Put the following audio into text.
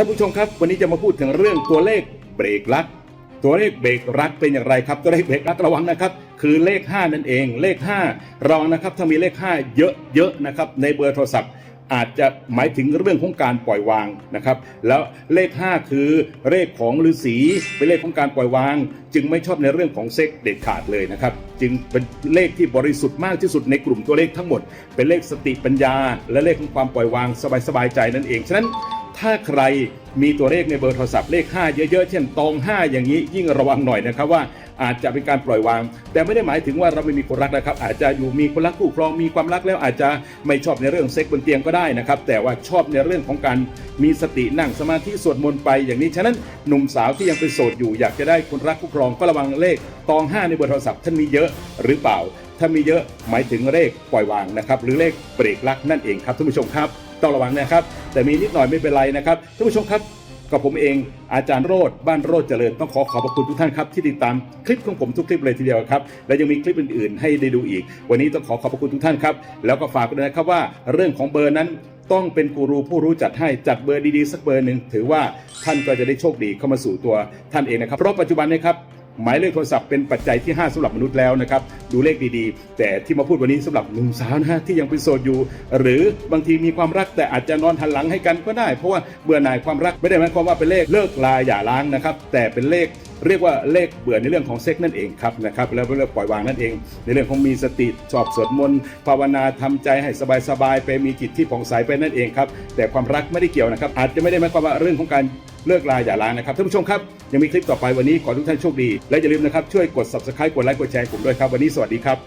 ท่านผู้ชมครับวันนี้จะมาพูดถึงเรื่องตัวเลขเบรกรักตัวเลขเบรกรักเป็นอย่างไรครับ ตัวเลขเบรกรักระวังนะครับ คือเลข 5 นั่นเอง เลข 5ระวังนะครับ ถ้ามีเลข 5 เยอะๆนะครับในเบอร์โทรศัพท์ อาจจะหมายถึงเรื่องของการปล่อยวางนะครับ แล้วเลข 5 คือเลขของฤาษีเป็นเลขของการปล่อยวาง จึงไม่ชอบในเรื่องของเซ็กเด็ดขาดเลยนะครับ จึงเป็นเลขที่บริสุทธิ์มากที่สุดในกลุ่มตัวเลขทั้งหมด เป็นเลขสติปัญญา และเลขของความปล่อยวางสบายๆใจนั่นเองฉะนั้น ถ้าใครมีตัวเลขในเบอร์โทรศัพท์เลข 5 เยอะๆ เช่นตอง 5 อย่างนี้ยิ่งระวังหน่อยนะครับว่าอาจจะเป็นการปล่อยวาง แต่ไม่ได้หมายถึงว่าเราไม่มีคนรักนะครับ อาจจะอยู่มีคนรักคู่ครองมีความรักแล้วอาจจะไม่ชอบในเรื่องเซ็กบนเตียงก็ได้นะครับ แต่ว่าชอบในเรื่องของการมีสตินั่งสมาธิสวดมนต์ไปอย่างนี้ฉะนั้นหนุ่มสาวที่ยังเป็นโสดอยู่ อยากจะได้คนรักคู่ครองก็ระวังเลขตอง 5 ในเบอร์โทรศัพท์ท่านมีเยอะหรือเปล่า ถ้ามีเยอะหมายถึงเลขปล่อยวางนะครับหรือเลขเบรกรักนั่นเองครับท่านผู้ชมครับต้องระวังนะครับ แต่มีนิดหน่อยไม่เป็นไรนะครับท่านผู้ชมครับกับผมเองอาจารย์โรดบ้านโรดเจริญต้องขอขอบพระคุณทุกท่านครับที่ติดตามคลิปของผมทุกคลิปเลยทีเดียวครับ และยังมีคลิปอื่นๆ ให้ได้ดูอีก วันนี้ต้องขอขอบพระคุณทุกท่านครับ แล้วก็ฝากด้วยนะครับว่าเรื่องของเบอร์นั้นต้องเป็นกูรูผู้รู้จัดให้จัดเบอร์ดีๆ สักเบอร์หนึ่งถือว่าท่านก็จะได้โชคดีเข้ามาสู่ตัวท่านเองนะครับเพราะปัจจุบันเนะครับ หมายเลขโทรศัพท์เป็นปัจจัยที่ 5สำหรับมนุษย์แล้วนะครับ ดูเลขดีๆ แต่ที่มาพูดวันนี้สำหรับหนุ่มสาวนะฮะที่ยังเป็นโสดอยู่ หรือบางทีมีความรักแต่อาจจะนอนหันหลังให้กันก็ได้ เพราะว่าเบื่อหน่ายความรักไม่ได้หมายความว่าเป็นเลขเลิกลาอย่าล้างนะครับ แต่เป็นเลขเรียกว่าเลขเบื่อในเรื่องของเซ็กนั่นเองครับนะครับแล้วเรื่องปล่อยวางนั่นเอง ในเรื่องของมีสติชอบสวดมนต์ภาวนาทำใจให้สบายๆไปมีจิตที่ผ่องใสไปนั่นเองครับแต่ความรักไม่ได้เกี่ยวนะครับ อาจจะไม่ได้หมายความว่าเรื่องของการ เลิกลาอย่าล้างนะครับท่านผู้ชมครับยังมีคลิปต่อไปวันนี้ขอทุกท่านโชคดีและอย่าลืมนะครับช่วยกด subscribe กดไลค์กดแชร์ผมด้วยครับวันนี้สวัสดีครับ